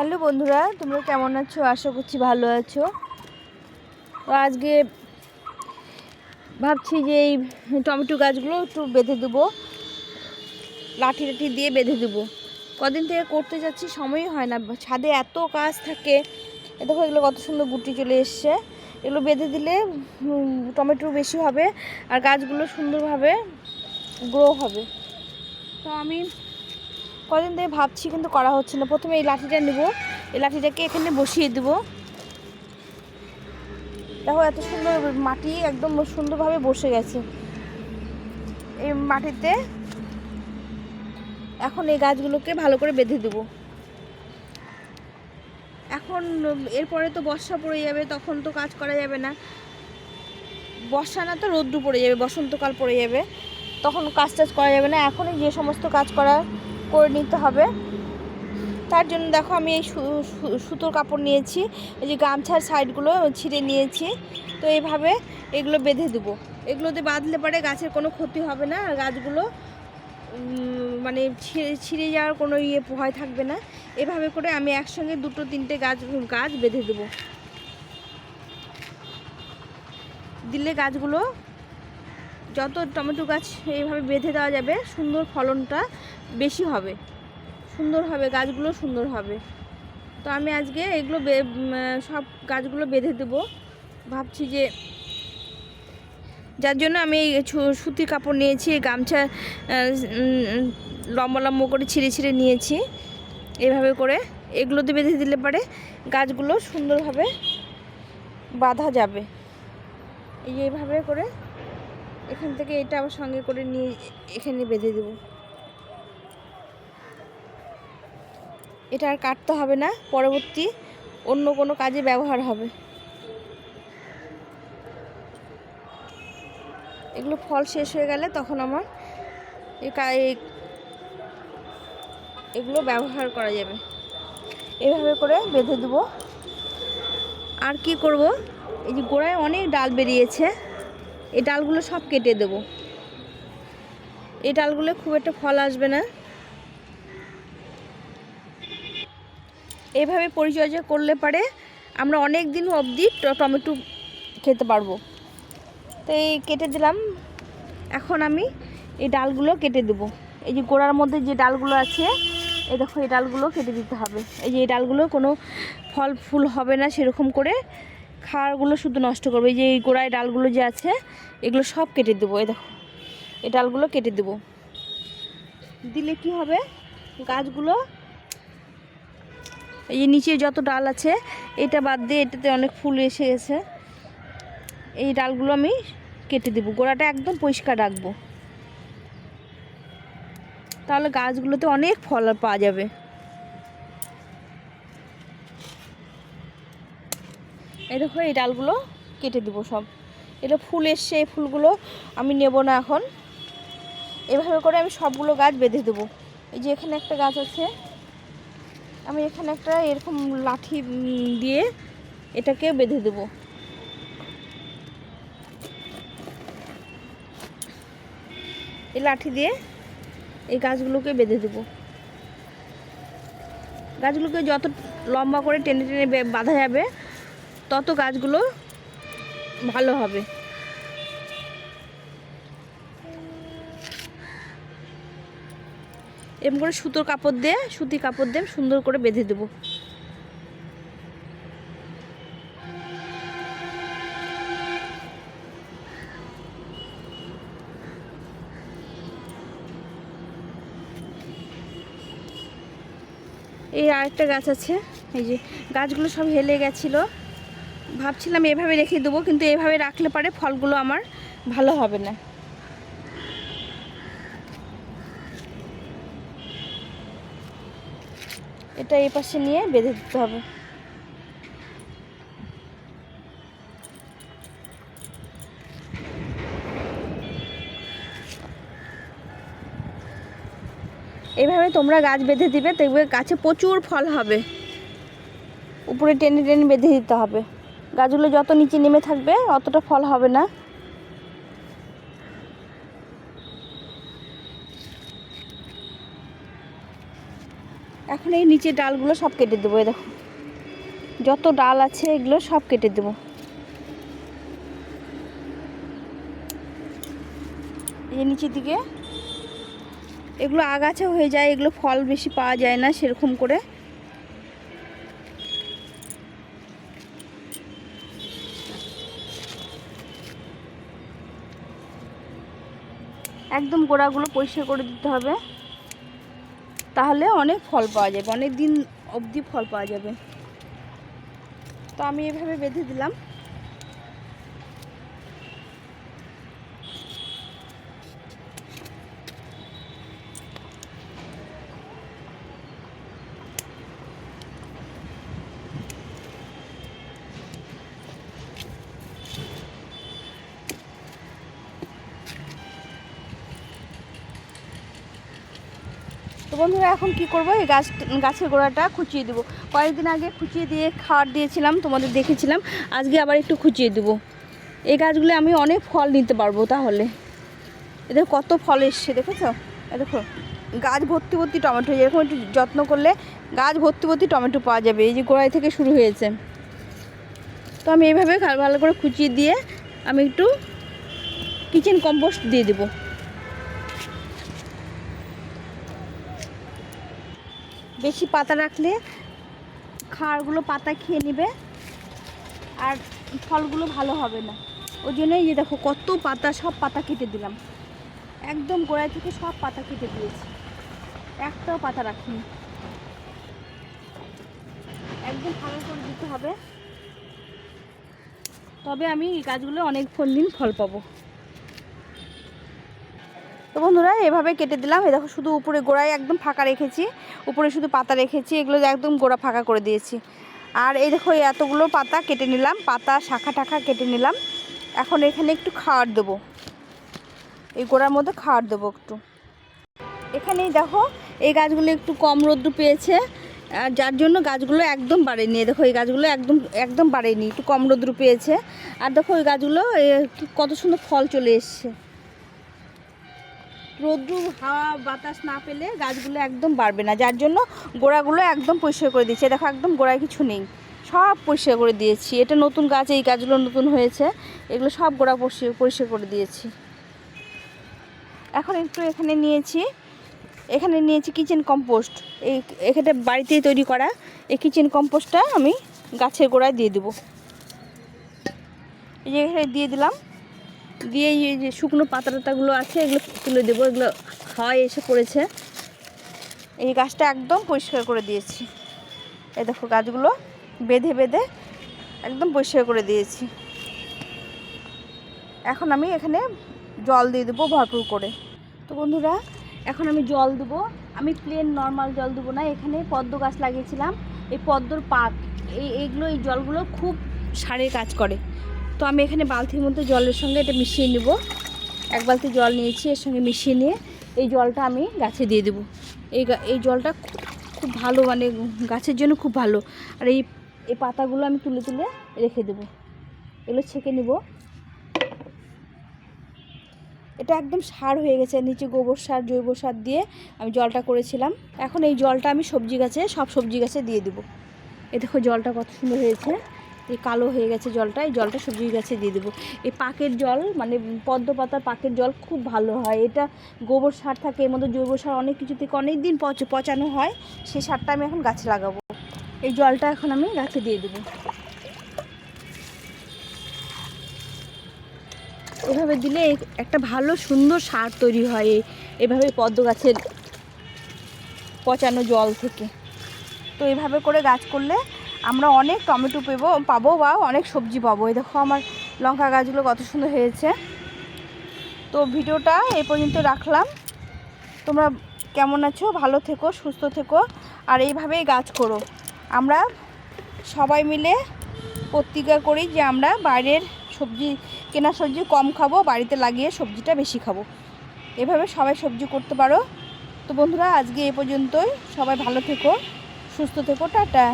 Hello বন্ধুরা, তোমরা কেমন আছো? আশা করছি ভালো আছো। তো আজকে ভাবছি যে এই টমেটো গাছগুলো একটু বেঁধে দেবো। লাঠি লাঠি দিয়ে বেঁধে দেবো। কদিন থেকে করতে যাচ্ছি, সময়ই হয় না। ছাদে এত কাজ থাকে। এ দেখো, এগুলো কত সুন্দর গুটি চলে এসছে। এগুলো বেঁধে দিলে টমেটো বেশি হবে আর গাছগুলো সুন্দরভাবে গ্রো হবে। তো আমি কদিন থেকে ভাবছি, কিন্তু করা হচ্ছে না। প্রথমে এই লাঠিটা নেব। এই লাঠিটাকে এখানে বসিয়ে দেবো। দেখো, এত সুন্দর মাটি একদম সুন্দরভাবে বসে গেছে। এই মাটিতে এখন এই গাছগুলোকে ভালো করে বেঁধে দেবো। এখন এরপরে তো বর্ষা পড়ে যাবে, তখন তো কাজ করা যাবে না। বর্ষা না তো রোদ্দু পড়ে যাবে, বসন্তকাল পড়ে যাবে। তখন কাজ টাজ করা যাবে না। এখনই যে সমস্ত কাজ করা করে নিতে হবে। তার জন্য দেখো আমি এই সুতোর কাপড় নিয়েছি, এই যে গামছার সাইডগুলো ছিঁড়ে নিয়েছি। তো এইভাবে এগুলো বেঁধে দেবো। এগুলোতে বাঁধলে পরে গাছের কোনো ক্ষতি হবে না গাছগুলো মানে ছিঁড়ে ছিঁড়ে যাওয়ার কোনো ইয়ে ভয় থাকবে না। এভাবে করে আমি একসঙ্গে দুটো, তিনটে গাছ গাছ বেঁধে দেবো। দিলে গাছগুলো যত টমেটো গাছ এইভাবে বেঁধে দেওয়া যাবে, সুন্দর ফলনটা বেশি হবে। সুন্দর হবে, গাছগুলো সুন্দর হবে। তো আমি আজকে এগুলো সব গাছগুলো বেঁধে দেবো। ভাবছি যে যার জন্য আমি এই সুতির কাপড় নিয়েছি গামছা লম্বা লম্বা করে ছিঁড়ে ছিঁড়ে নিয়েছি। এভাবে করে এগুলোতে বেঁধে দিলে পরে গাছগুলো সুন্দরভাবে বাঁধা যাবে। এই এইভাবে করে এখান থেকে এটা আবার সঙ্গে করে নিয়ে এখানে বেঁধে দেবো। এটা আর কাটতে হবে না, পরবর্তী অন্য কোনো কাজে ব্যবহার হবে। এগুলো ফল শেষ হয়ে গেলে তখন আমার এগুলো ব্যবহার করা যাবে। এভাবে করে বেঁধে দেবো। আর কি করব? এই যে গোড়ায় অনেক ডাল বেরিয়েছে। এই ডালগুলো সব কেটে দেব। এই ডালগুলো খুব একটা ফল আসবে না। এইভাবে পরিচর্যা করলে পারে আমরা অনেক দিন অবধি টমেটো খেতে পারব। তো এই কেটে দিলাম। এখন আমি এই ডালগুলো কেটে দেবো। এই যে গোড়ার মধ্যে যে ডালগুলো আছে, এই দেখো এই ডালগুলো কেটে দিতে হবে। এই যে এই ডালগুলো কোনো ফল ফুল হবে না সেরকম করে। খাওয়ারগুলো শুধু নষ্ট করবে। এই যে এই গোড়ায় ডালগুলো যে আছে, এগুলো সব কেটে দেবো, এই দেখো। এই ডালগুলো কেটে দেবো। দিলে কি হবে? গাছগুলো, এই যে নিচে যত ডাল আছে, এটা বাদ দিয়ে এটাতে অনেক ফুল এসে গেছে। এই ডালগুলো আমি কেটে দেবো। গোড়াটা একদম পরিষ্কার রাখব। তাহলে গাছগুলোতে অনেক ফল পাওয়া যাবে। এই দেখো, এই ডালগুলো কেটে দেবো সব। এটা ফুল এসছে এই ফুলগুলো আমি নেব না এখন। এভাবে করে আমি সবগুলো গাছ বেঁধে দেবো। এই যে এখানে একটা গাছ আছে। আমি এখানে একটা এরকম লাঠি দিয়ে এটাকে বেঁধে দেবো। এই লাঠি দিয়ে এই গাছগুলোকে বেঁধে দেবো। গাছগুলোকে যত লম্বা করে টেনে টেনে বাঁধা যাবে তত গাছগুলো ভালো হবে। এরকম করে সুতোর কাপড় দিয়ে, সুতি কাপড় দিয়ে সুন্দর করে বেঁধে দেবো। এই আরেকটা গাছ আছে, এই যে গাছগুলো সব হেলে গেছিল। ভাবছিলাম এভাবে রেখে দেবো, কিন্তু এভাবে রাখলে পারে ফলগুলো আমার ভালো হবে না। এটা এই পাশে নিয়ে বেঁধে দিতে হবে। এইভাবে তোমরা গাছ বেঁধে দিবে, দেখবে গাছে প্রচুর ফল হবে। উপরে টেনে টেনে বেঁধে দিতে হবে। গাছগুলো যত নিচে নেমে থাকবে, অতটা ফল হবে না। এখন এই নিচে ডালগুলো সব কেটে দেবো দেখো। যত ডাল আছে, এগুলো সব কেটে দেবো। এই নিচের দিকে। এগুলো আগাছা হয়ে যায়, এগুলো ফল বেশি পাওয়া যায় না সেরকম করে। একদম গোড়াগুলো পরিষ্কার করে দিতে হবে। তাহলে অনেক ফল পাওয়া যাবে, অনেক দিন অবধি ফল পাওয়া যাবে। তো আমি এভাবে বেঁধে দিলাম। বন্ধুরা, এখন কি করব? এই গাছ গাছের গোড়াটা খুঁচিয়ে দেবো। কয়েকদিন আগে খুঁচিয়ে দিয়ে খাওয়ার দিয়েছিলাম, তোমাদের দেখেছিলাম। আজকে আবার একটু খুঁচিয়ে দেবো। এই গাছগুলো আমি অনেক ফল নিতে পারব তাহলে। এদের কত ফল এসছে, দেখেছ? দেখো, গাছ ভর্তি ভর্তি টমেটো, এরকম একটু যত্ন করলে গাছ ভর্তি ভর্তি টমেটো পাওয়া যাবে। এই যে গোড়ায় থেকে শুরু হয়েছে। তো আমি এইভাবে ভালো করে খুঁচিয়ে দিয়ে আমি একটু কিচেন কম্পোস্ট দিয়ে দেবো। বেশি পাতা রাখলে খাড়গুলো পাতা খেয়ে নেবে আর ফলগুলো ভালো হবে না। ওই জন্যই যে দেখো কত পাতা, সব পাতা কেটে দিলাম। একদম গোড়ায় থেকে সব পাতা কেটে দিয়েছি। একটাও পাতা রাখিনি। একদম ভালো করে দিতে হবে। তবে আমি এই গাছগুলো অনেক ফল দিন ফল পাবো। তো বন্ধুরা, এভাবে কেটে দিলাম। এই দেখো, শুধু উপরে গোড়ায় একদম ফাঁকা রেখেছি। উপরে শুধু পাতা রেখেছি, এগুলো একদম গোড়া ফাঁকা করে দিয়েছি। আর এই দেখো এতগুলো পাতা কেটে নিলাম, পাতা, শাখা টাখা কেটে নিলাম। এখন এখানে একটু খাওয়ার দেবো। এই গোড়ার মধ্যে খাওয়ার দেবো একটু। এখানেই দেখো, এই গাছগুলো একটু কম রোদ্দু পেয়েছে। আর যার জন্য গাছগুলো একদম বাড়েনি। দেখো, এই গাছগুলো একদম একদম বাড়েনি, একটু কম রোদ্রু পেয়েছে। আর দেখো ওই গাছগুলো কত সুন্দর ফল চলে এসছে। রোদ্রু হাওয়া, বাতাস না পেলে গাছগুলো একদম বাড়বে না। যার জন্য গোড়াগুলো একদম পরিষ্কার করে দিয়েছি। দেখো, একদম গোড়ায় কিছু নেই। সব পরিষ্কার করে দিয়েছি। এটা নতুন গাছ, এই গাছগুলো নতুন হয়েছে। এগুলো সব গোড়া পরিষ্কার পরিষ্কার করে দিয়েছি। এখন একটু এখানে নিয়েছি এখানে নিয়েছি কিচেন কম্পোস্ট এই এখানে বাড়িতেই তৈরি করা এই কিচেন কম্পোস্টটা আমি গাছের গোড়ায় দিয়ে দেবো। এই যে এখানে দিয়ে দিলাম। দিয়ে এই যে শুকনো পাতা টাতাগুলো আছে, এগুলো তুলে দেবো। এগুলো হাওয়ায় এসে পড়েছে। এই গাছটা একদম পরিষ্কার করে দিয়েছি। এই দেখো গাছগুলো বেঁধে বেঁধে একদম পরিষ্কার করে দিয়েছি। এখন আমি এখানে জল দিয়ে দেবো ভরপুর করে। তো বন্ধুরা, এখন আমি জল দেবো। আমি প্লেন নর্মাল জল দেবো না, এখানে পদ্ম গাছ লাগিয়েছিলাম। এই পদ্মর পাক, এই এইগুলো এই জলগুলো খুব সারের কাজ করে। তো আমি এখানে বালতির মধ্যে জলের সঙ্গে এটা মিশিয়ে নেব। এক বালতি জল নিয়েছি, এর সঙ্গে মিশিয়ে নিয়ে এই জলটা আমি গাছে দিয়ে দেবো। এই এই জলটা খুব ভালো মানে গাছের জন্য খুব ভালো। আর এই এই পাতাগুলো আমি তুলে তুলে রেখে দেবো। এগুলো ছেঁকে নেব। এটা একদম সার হয়ে গেছে, নিচে গোবর সার, জৈব সার দিয়ে আমি জলটা করেছিলাম। এখন এই জলটা আমি সবজি গাছে, সব সবজি গাছে দিয়ে দেবো। এ দেখো জলটা কত সুন্দর হয়েছে। এই কালো হয়ে গেছে জলটা, এই জলটা সবজি গাছে দিয়ে দেবো। এই পাকের জল মানে পদ্ম পাতার পাকের জল খুব ভালো হয়। এটা গোবর সার থাকে, এর মধ্যে জৈব সার অনেক কিছু থেকে অনেক দিন পচ পচানো হয় সেই সারটা আমি এখন গাছে লাগাবো। এই জলটা এখন আমি গাছে দিয়ে দেবো। এভাবে দিলে একটা ভালো সুন্দর সার তৈরি হয়, এভাবে পদ্ম গাছের পচানো জল থেকে। তো এভাবে করে গাছ করলে আমরা অনেক টমেটো পেবো, পাবো বা অনেক সবজি পাবো। এই দেখো আমার লঙ্কা গাছগুলো কত সুন্দর হয়েছে। তো ভিডিওটা এই পর্যন্ত রাখলাম। তোমরা কেমন আছো? ভালো থেকো, সুস্থ থেকো, আর এইভাবেই গাছ করো। আমরা সবাই মিলে প্রতিজ্ঞা করি যে আমরা বাইরের সবজি, কেনা সবজি কম খাব, বাড়িতে লাগিয়ে সবজিটা বেশি খাব। এভাবে সবাই সবজি করতে পারো। তো বন্ধুরা, আজকে এ পর্যন্তই। সবাই ভালো থেকো, সুস্থ থেকো, টাটা।